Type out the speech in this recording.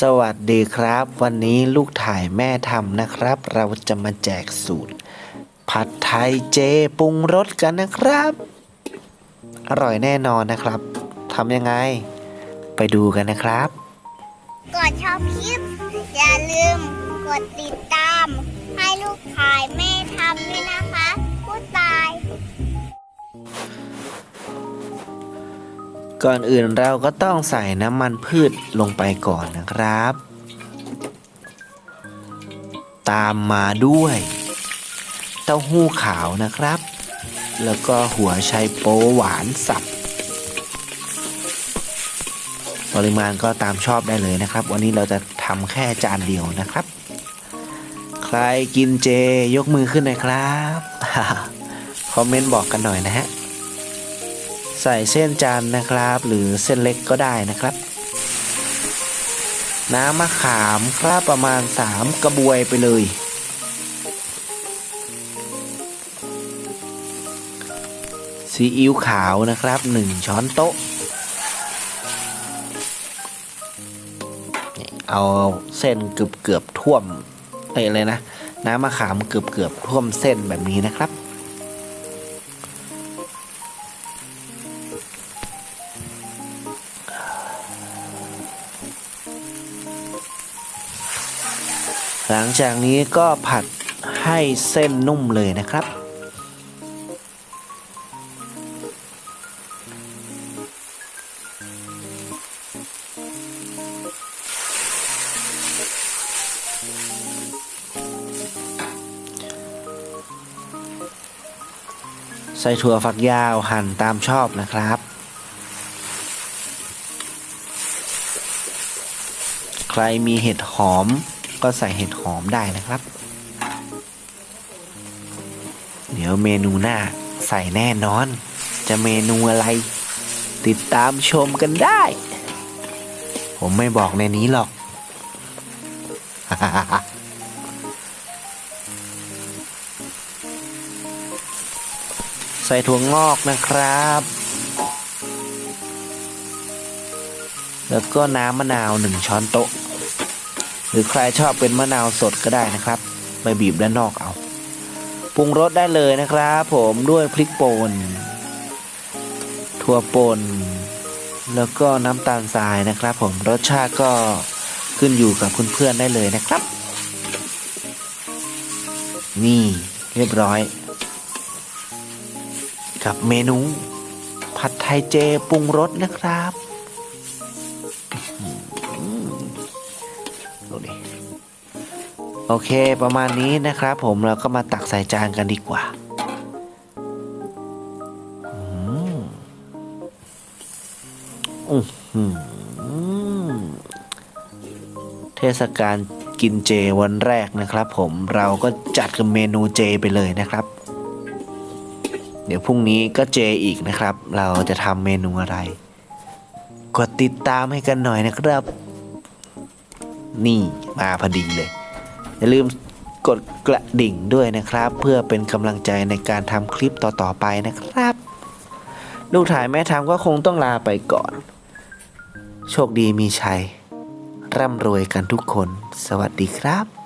สวัสดีครับ วันนี้ลูกถ่ายแม่ทำนะครับ เราจะมาแจกสูตร ผัดไทยเจปรุงรสกันนะครับ อร่อยแน่นอนนะครับทำยังไง ไปดูกันนะครับ ก่อนชอบคลิป อย่าลืมกดติดตาม ให้ลูกถ่ายแม่ทำด้วยนะคะ ก่อนอื่นเราก็ต้องใส่น้ำมันพืชลงไปก่อนนะครับ ตามมาด้วย เต้าหู้ขาวนะครับ แล้วก็หัวไชโป๊หวานสับ ปริมาณก็ตามชอบได้เลยนะครับ วันนี้เราจะทำแค่จานเดียวนะครับ ใครกินเจยกมือขึ้นหน่อยครับ คอมเมนต์บอกกันหน่อยนะฮะ ใส่เส้นจันนะครับ หรือเส้นเล็กก็ได้นะครับ น้ำมะขามครับประมาณ 3 กระบวยไปเลย ซีอิ๊วขาวนะครับ 1 ช้อนโต๊ะ เอาเส้นเกือบเกือบท่วมอ้ยอะไรนะ น้ำมะขามเกือบเกือบท่วมเส้นแบบนี้นะครับ หลังจากนี้ก็ผัดให้เส้นนุ่มเลยนะครับ ใส่ถั่วฝักยาวหั่นตามชอบนะครับใครมีเห็ดหอม ก็ใส่เห็ดหอมได้นะครับ เดี๋ยวเมนูหน้าใส่แน่นอน จะเมนูอะไร ติดตามชมกันได้ ผมไม่บอกในนี้หรอก ใส่ถั่วงอกนะครับ แล้วก็น้ำมะนาวหนึ่งช้อนโต๊ะ หรือใครชอบเป็นมะนาวสดก็ได้นะครับไปบีบด้านนอกเอาปรุงรสได้เลยนะครับ ผมด้วยพริกป่นถั่วป่นแล้วก็น้ำตาลทรายนะครับ ผมรสชาติก็ขึ้นอยู่กับเพื่อนๆได้เลยนะครับ นี่เรียบร้อย กับเมนูผัดไทยเจปรุงรสนะครับ โอเคประมาณนี้นะครับ ผมเราก็มาตักใส่จานกันดีกว่าเทศกาลกินเจวันแรกนะครับ ผมเราก็จัดกับเมนูเจไปเลยนะครับ เดี๋ยวพรุ่งนี้ก็เจอีกนะครับ เราจะทำเมนูอะไร กดติดตามให้กันหน่อยนะครับ นี่มาพอดีเลย อย่าลืมกดกระดิ่งด้วยนะครับ เพื่อเป็นกำลังใจในการทำคลิปต่อๆไปนะครับ ลูกถ่ายแม่ทำก็คงต้องลาไปก่อน โชคดีมีชัย ร่ำรวยกันทุกคน สวัสดีครับ